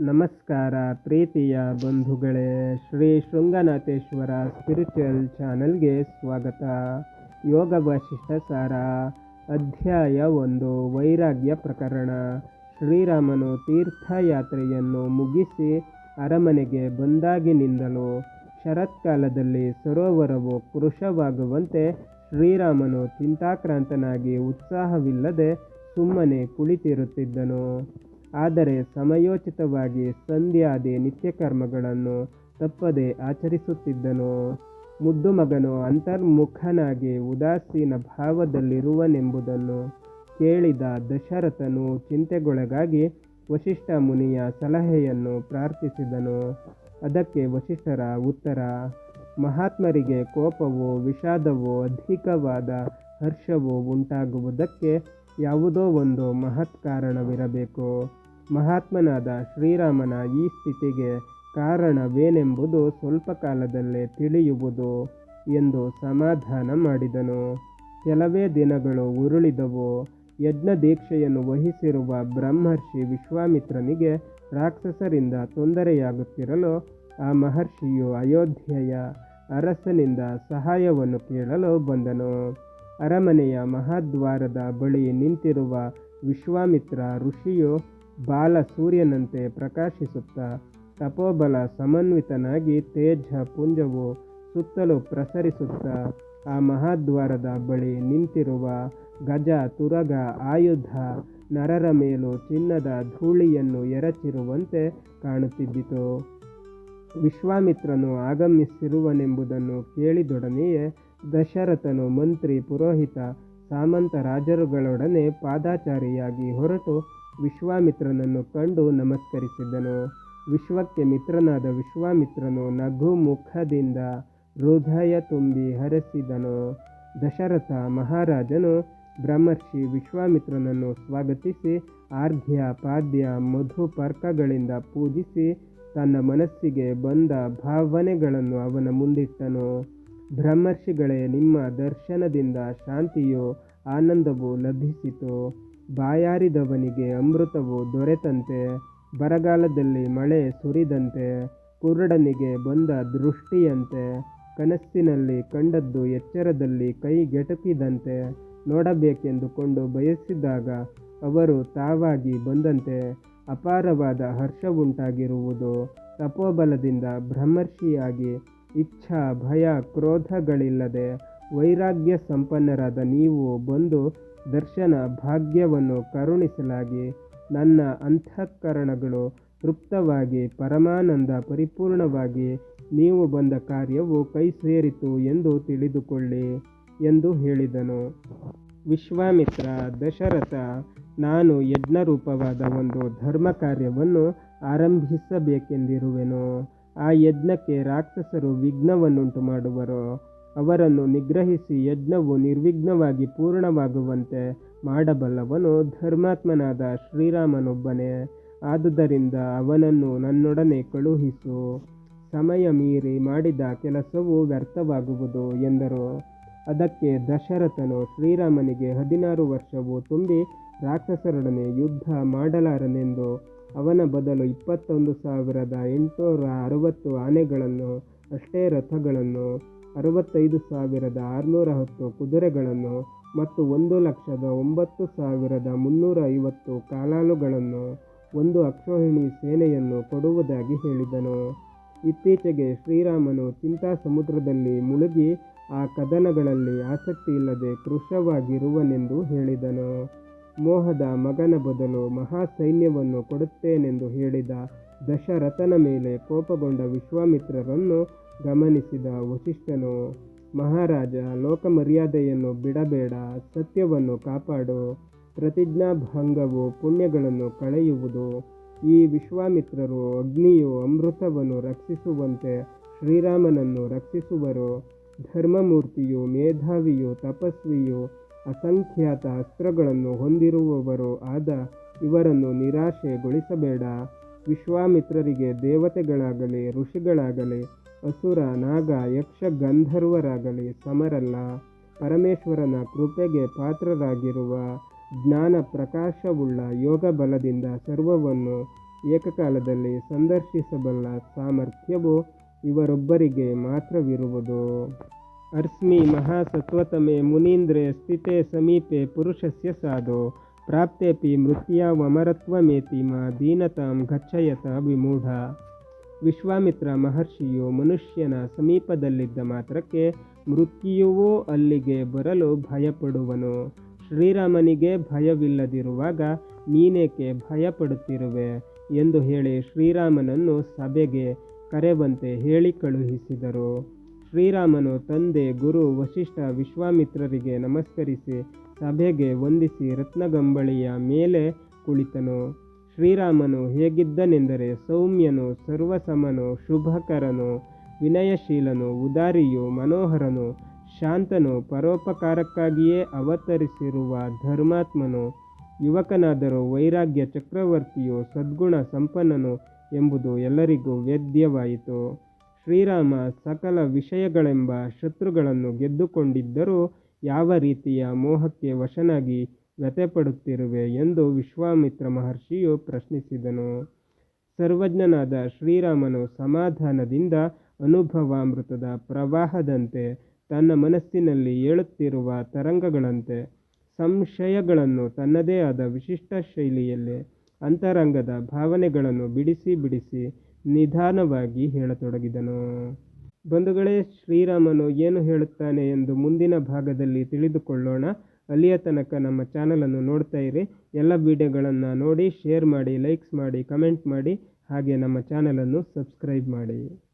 ನಮಸ್ಕಾರ ಪ್ರೀತಿಯ ಬಂಧುಗಳೇ, ಶ್ರೀ ಶೃಂಗನಾಥೇಶ್ವರ ಸ್ಪಿರಿಚುವಲ್ ಚಾನಲ್ಗೆ ಸ್ವಾಗತ. ಯೋಗ ವಶಿಷ್ಠ ಸಾರ ಅಧ್ಯಾಯ ಒಂದು, ವೈರಾಗ್ಯ ಪ್ರಕರಣ. ಶ್ರೀರಾಮನು ತೀರ್ಥಯಾತ್ರೆಯನ್ನು ಮುಗಿಸಿ ಅರಮನೆಗೆ ಬಂದಾಗಿನಿಂದಲೂ ಶರತ್ಕಾಲದಲ್ಲಿ ಸರೋವರವು ಕೃಶವಾಗುವಂತೆ ಶ್ರೀರಾಮನು ಚಿಂತಾಕ್ರಾಂತನಾಗಿ ಉತ್ಸಾಹವಿಲ್ಲದೆ ಸುಮ್ಮನೆ ಕುಳಿತಿರುತ್ತಿದ್ದನು. ಆದರೆ ಸಮಯೋಚಿತವಾಗಿ ಸಂಧ್ಯಾದಿ ನಿತ್ಯಕರ್ಮಗಳನ್ನು ತಪ್ಪದೆ ಆಚರಿಸುತ್ತಿದ್ದನು. ಮುದ್ದು ಮಗನು ಅಂತರ್ಮುಖನಾಗಿ ಉದಾಸೀನ ಭಾವದಲ್ಲಿರುವನೆಂಬುದನ್ನು ಕೇಳಿದ ದಶರಥನು ಚಿಂತೆಗೊಳಗಾಗಿ ವಶಿಷ್ಠ ಮುನಿಯ ಸಲಹೆಯನ್ನು ಪ್ರಾರ್ಥಿಸಿದನು. ಅದಕ್ಕೆ ವಶಿಷ್ಠರ ಉತ್ತರ, ಮಹಾತ್ಮರಿಗೆ ಕೋಪವೋ ವಿಷಾದವೋ ಅಧಿಕವಾದ ಹರ್ಷವೋ ಉಂಟಾಗುವುದಕ್ಕೆ ಯಾವುದೋ ಒಂದು ಮಹತ್ ಕಾರಣವಿರಬೇಕು. ಮಹಾತ್ಮನಾದ ಶ್ರೀರಾಮನ ಈ ಸ್ಥಿತಿಗೆ ಕಾರಣವೇನೆಂಬುದು ಸ್ವಲ್ಪ ಕಾಲದಲ್ಲೇ ತಿಳಿಯುವುದು ಎಂದು ಸಮಾಧಾನ ಮಾಡಿದನು. ಕೆಲವೇ ದಿನಗಳು ಉರುಳಿದವು. ಯಜ್ಞ ದೀಕ್ಷೆಯನ್ನು ವಹಿಸಿರುವ ಬ್ರಹ್ಮರ್ಷಿ ವಿಶ್ವಾಮಿತ್ರನಿಗೆ ರಾಕ್ಷಸರಿಂದ ತೊಂದರೆಯಾಗುತ್ತಿರಲು ಆ ಮಹರ್ಷಿಯು ಅಯೋಧ್ಯೆಯ ಅರಸನಿಂದ ಸಹಾಯವನ್ನು ಕೇಳಲು ಬಂದನು. ಅರಮನೆಯ ಮಹಾದ್ವಾರದ ಬಳಿ ನಿಂತಿರುವ ವಿಶ್ವಾಮಿತ್ರ ಋಷಿಯು ಬಾಲ ಸೂರ್ಯನಂತೆ ಪ್ರಕಾಶಿಸುತ್ತಾ ತಪೋಬಲ ಸಮನ್ವಿತನಾಗಿ ತೇಜ ಪುಂಜವು ಸುತ್ತಲೂ ಪ್ರಸರಿಸುತ್ತಾ ಆ ಮಹಾದ್ವಾರದ ಬಳಿ ನಿಂತಿರುವ ಗಜ ತುರಗ ಆಯುಧ ನರರ ಮೇಲೂ ಚಿನ್ನದ ಧೂಳಿಯನ್ನು ಎರಚಿರುವಂತೆ ಕಾಣುತ್ತಿದ್ದಿತು. ವಿಶ್ವಾಮಿತ್ರನು ಆಗಮಿಸಿರುವನೆಂಬುದನ್ನು ಕೇಳಿದೊಡನೆಯೇ ದಶರಥನು ಮಂತ್ರಿ ಪುರೋಹಿತ ಸಾಮಂತ ರಾಜರುಗಳೊಡನೆ ಪಾದಾಚಾರಿಯಾಗಿ ಹೊರಟು ವಿಶ್ವಾಮಿತ್ರನನ್ನು ಕಂಡು ನಮಸ್ಕರಿಸಿದನು. ವಿಶ್ವಕ್ಕೆ ಮಿತ್ರನಾದ ವಿಶ್ವಾಮಿತ್ರನು ನಗು ಮುಖದಿಂದ ಹೃದಯ ತುಂಬಿ ಹರಸಿದನು. ದಶರಥ ಮಹಾರಾಜನು ಬ್ರಹ್ಮರ್ಷಿ ವಿಶ್ವಾಮಿತ್ರನನ್ನು ಸ್ವಾಗತಿಸಿ ಆರ್ಘ್ಯ ಪಾದ್ಯ ಮಧುಪರ್ಕಗಳಿಂದ ಪೂಜಿಸಿ ತನ್ನ ಮನಸ್ಸಿಗೆ ಬಂದ ಭಾವನೆಗಳನ್ನು ಅವನ ಮುಂದಿಟ್ಟನು. ಬ್ರಹ್ಮರ್ಷಿಗಳೇ, ನಿಮ್ಮ ದರ್ಶನದಿಂದ ಶಾಂತಿಯೋ ಆನಂದವೋ ಲಭಿಸಿತು? ಬಾಯಾರಿದವನಿಗೆ ಅಮೃತವು ದೊರೆತಂತೆ, ಬರಗಾಲದಲ್ಲಿ ಮಳೆ ಸುರಿದಂತೆ, ಕುರುಡನಿಗೆ ಬಂದ ದೃಷ್ಟಿಯಂತೆ, ಕನಸಿನಲ್ಲಿ ಕಂಡದ್ದು ಎಚ್ಚರದಲ್ಲಿ ಕೈಗೆಟುಕಿದಂತೆ ನೋಡಬೇಕೆಂದುಕೊಂಡು ಬಯಸಿದಾಗ ಅವರು ತಾವಾಗಿ ಬಂದಂತೆ ಅಪಾರವಾದ ಹರ್ಷವುಂಟಾಗಿರುವುದು ತಪೋಬಲದಿಂದ ಬ್ರಹ್ಮರ್ಷಿಯಾಗಿ ಇಚ್ಛಾ, ಭಯ, ಕ್ರೋಧಗಳಿಲ್ಲದೆ ವೈರಾಗ್ಯ ಸಂಪನ್ನರಾದ ನೀವು ಬಂದು ದರ್ಶನ, ಭಾಗ್ಯವನ್ನು ಕರುಣಿಸಲಾಗಿ ನನ್ನ ಅಂತಃಕರಣಗಳು ತೃಪ್ತವಾಗಿ, ಪರಮಾನಂದ ಪರಿಪೂರ್ಣವಾಗಿ ನೀವು ಬಂದ ಕಾರ್ಯವು ಕೈ ಸೇರಿತು ಎಂದು ತಿಳಿದುಕೊಳ್ಳಿ ಎಂದು ಹೇಳಿದನು. ವಿಶ್ವಾಮಿತ್ರ, ದಶರಥ, ನಾನು ಯಜ್ಞರೂಪವಾದ ಒಂದು ಧರ್ಮ ಕಾರ್ಯವನ್ನು ಆರಂಭಿಸಬೇಕೆಂದಿರುವೆನು. ಆ ಯಜ್ಞಕ್ಕೆ ರಾಕ್ಷಸರು ವಿಘ್ನವನ್ನುಂಟು ಮಾಡುವರು. ಅವರನ್ನು ನಿಗ್ರಹಿಸಿ ಯಜ್ಞವು ನಿರ್ವಿಘ್ನವಾಗಿ ಪೂರ್ಣವಾಗುವಂತೆ ಮಾಡಬಲ್ಲವನು ಧರ್ಮಾತ್ಮನಾದ ಶ್ರೀರಾಮನೊಬ್ಬನೇ. ಆದುದರಿಂದ ಅವನನ್ನು ನನ್ನೊಡನೆ ಕಳುಹಿಸು. ಸಮಯ ಮೀರಿ ಮಾಡಿದ ಕೆಲಸವು ವ್ಯರ್ಥವಾಗುವುದು ಎಂದರು. ಅದಕ್ಕೆ ದಶರಥನು ಶ್ರೀರಾಮನಿಗೆ ಹದಿನಾರು ವರ್ಷವು ತುಂಬಿ ರಾಕ್ಷಸರೊಡನೆ ಯುದ್ಧ ಮಾಡಲಾರನೆಂದು ಅವನ ಬದಲು ಇಪ್ಪತ್ತೊಂದು ಸಾವಿರದ ಎಂಟುನೂರ ಅರವತ್ತು ಆನೆಗಳನ್ನು, ಅಷ್ಟೇ ರಥಗಳನ್ನು, ಅರವತ್ತೈದು ಸಾವಿರದ ಆರುನೂರ ಹತ್ತು ಕುದುರೆಗಳನ್ನು ಮತ್ತು ಒಂದು ಲಕ್ಷದ ಒಂಬತ್ತು ಸಾವಿರದ ಮುನ್ನೂರ ಐವತ್ತು ಕಾಲಾಳುಗಳನ್ನು ಒಂದು ಅಕ್ಷೋಹಿಣಿ ಸೇನೆಯನ್ನು ಕೊಡುವುದಾಗಿ ಹೇಳಿದನು. ಇತ್ತೀಚೆಗೆ ಶ್ರೀರಾಮನು ಚಿಂತಾ ಸಮುದ್ರದಲ್ಲಿ ಮುಳುಗಿ ಆ ಕದನಗಳಲ್ಲಿ ಆಸಕ್ತಿ ಇಲ್ಲದೆ ಕೃಶವಾಗಿರುವನೆಂದು ಹೇಳಿದನು. ಮೋಹದ ಮಗನ ಬದಲು ಮಹಾಸೈನ್ಯವನ್ನು ಕೊಡುತ್ತೇನೆಂದು ಹೇಳಿದ ದಶರಥನ ಮೇಲೆ ಕೋಪಗೊಂಡ ವಿಶ್ವಾಮಿತ್ರರನ್ನು ಗಮನಿಸಿದ ವಶಿಷ್ಠನು ಮಹಾರಾಜ, ಲೋಕಮರ್ಯಾದೆಯನ್ನು ಬಿಡಬೇಡ, ಸತ್ಯವನ್ನು ಕಾಪಾಡು. ಪ್ರತಿಜ್ಞಾಭಂಗವು ಪುಣ್ಯಗಳನ್ನು ಕಳೆಯುವುದು. ಈ ವಿಶ್ವಾಮಿತ್ರರು ಅಗ್ನಿಯು ಅಮೃತವನ್ನು ರಕ್ಷಿಸುವಂತೆ ಶ್ರೀರಾಮನನ್ನು ರಕ್ಷಿಸುವರು. ಧರ್ಮಮೂರ್ತಿಯು ಮೇಧಾವಿಯು ತಪಸ್ವಿಯು ಅಸಂಖ್ಯಾತ ಅಸ್ತ್ರಗಳನ್ನು ಹೊಂದಿರುವವರು ಆದ ಇವರನ್ನು ನಿರಾಶೆಗೊಳಿಸಬೇಡ. ವಿಶ್ವಾಮಿತ್ರರಿಗೆ ದೇವತೆಗಳಾಗಲಿ, ಋಷಿಗಳಾಗಲಿ, ಅಸುರ, ನಾಗ, ಯಕ್ಷ, ಗಂಧರ್ವರಾಗಲಿ ಸಮರಲ್ಲ. ಪರಮೇಶ್ವರನ ಕೃಪೆಗೆ ಪಾತ್ರರಾಗಿರುವ ಜ್ಞಾನ ಪ್ರಕಾಶವುಳ್ಳ ಯೋಗ ಬಲದಿಂದ ಸರ್ವವನ್ನು ಏಕಕಾಲದಲ್ಲಿ ಸಂದರ್ಶಿಸಬಲ್ಲ ಸಾಮರ್ಥ್ಯವು ಇವರೊಬ್ಬರಿಗೆ ಮಾತ್ರವಿರುವುದು. ಅರ್ಸ್ಮಿ ಮಹಾಸತ್ವತಮೆ ಮುನೀಂದ್ರೆ ಸ್ಥಿತೆ ಸಮೀಪೆ ಪುರುಷಸ್ಯ ಸಾಧು ಪ್ರಾಪ್ತೇಪಿ ಮೃತ್ಯಾವಮರತ್ವಮೇತಿ ಮಾ ದೀನತಾಂ ಗಚ್ಚಯತ ವಿಮೂಢ. ವಿಶ್ವಾಮಿತ್ರ ಮಹರ್ಷಿಯು ಮನುಷ್ಯನ ಸಮೀಪದಲ್ಲಿದ್ದ ಮಾತ್ರಕ್ಕೆ ಮೃತ್ಯುವೋ ಅಲ್ಲಿಗೆ ಬರಲು ಭಯಪಡುವನು. ಶ್ರೀರಾಮನಿಗೆ ಭಯವಿಲ್ಲದಿರುವಾಗ ನೀನೇಕೆ ಭಯಪಡುತ್ತಿರುವೆ ಎಂದು ಹೇಳಿ ಶ್ರೀರಾಮನನ್ನು ಸಭೆಗೆ ಕರೆವಂತೆ ಹೇಳಿ ಕಳುಹಿಸಿದರು. ಶ್ರೀರಾಮನು ತಂದೆ, ಗುರು ವಶಿಷ್ಠ ವಿಶ್ವಾಮಿತ್ರರಿಗೆ ನಮಸ್ಕರಿಸಿ ಸಭೆಗೆ ವಂದಿಸಿ ರತ್ನಗಂಬಳಿಯ ಮೇಲೆ ಕುಳಿತನು. ಶ್ರೀರಾಮನು ಹೇಗಿದ್ದನೆಂದರೆ ಸೌಮ್ಯನು, ಸರ್ವಸಮನು, ಶುಭಕರನು, ವಿನಯಶೀಲನು, ಉದಾರಿಯು, ಮನೋಹರನು, ಶಾಂತನು, ಪರೋಪಕಾರಕ್ಕಾಗಿಯೇ ಅವತರಿಸಿರುವ ಧರ್ಮಾತ್ಮನು. ಯುವಕನಾದರೂ ವೈರಾಗ್ಯ ಚಕ್ರವರ್ತಿಯು ಸದ್ಗುಣ ಸಂಪನ್ನನು ಎಂಬುದು ಎಲ್ಲರಿಗೂ ವೇದ್ಯವಾಯಿತು. ಶ್ರೀರಾಮ ಸಕಲ ವಿಷಯಗಳೆಂಬ ಶತ್ರುಗಳನ್ನು ಗೆದ್ದುಕೊಂಡಿದ್ದರೂ ಯಾವ ರೀತಿಯ ಮೋಹಕ್ಕೆ ವಶನಾಗಿ ವ್ಯಥೆಪಡುತ್ತಿರುವೆ ಎಂದು ವಿಶ್ವಾಮಿತ್ರ ಮಹರ್ಷಿಯು ಪ್ರಶ್ನಿಸಿದನು. ಸರ್ವಜ್ಞನಾದ ಶ್ರೀರಾಮನು ಸಮಾಧಾನದಿಂದ ಅನುಭವಾಮೃತದ ಪ್ರವಾಹದಂತೆ ತನ್ನ ಮನಸ್ಸಿನಲ್ಲಿ ಏಳುತ್ತಿರುವ ತರಂಗಗಳಂತೆ ಸಂಶಯಗಳನ್ನು ತನ್ನದೇ ಆದ ವಿಶಿಷ್ಟ ಶೈಲಿಯಲ್ಲಿ ಅಂತರಂಗದ ಭಾವನೆಗಳನ್ನು ಬಿಡಿಸಿ ಬಿಡಿಸಿ ನಿಧಾನವಾಗಿ ಹೇಳತೊಡಗಿದನು. ಬಂಧುಗಳೇ, ಶ್ರೀರಾಮನು ಏನು ಹೇಳುತ್ತಾನೆ ಎಂದು ಮುಂದಿನ ಭಾಗದಲ್ಲಿ ತಿಳಿದುಕೊಳ್ಳೋಣ. ಅಲ್ಲಿಯ ತನಕ ನಮ್ಮ ಚಾನಲನ್ನು ನೋಡ್ತಾ ಇರಿ. ಎಲ್ಲ ವಿಡಿಯೋಗಳನ್ನು ನೋಡಿ, ಶೇರ್ ಮಾಡಿ, ಲೈಕ್ಸ್ ಮಾಡಿ, ಕಮೆಂಟ್ ಮಾಡಿ. ಹಾಗೆ ನಮ್ಮ ಚಾನಲನ್ನು ಸಬ್ಸ್ಕ್ರೈಬ್ ಮಾಡಿ.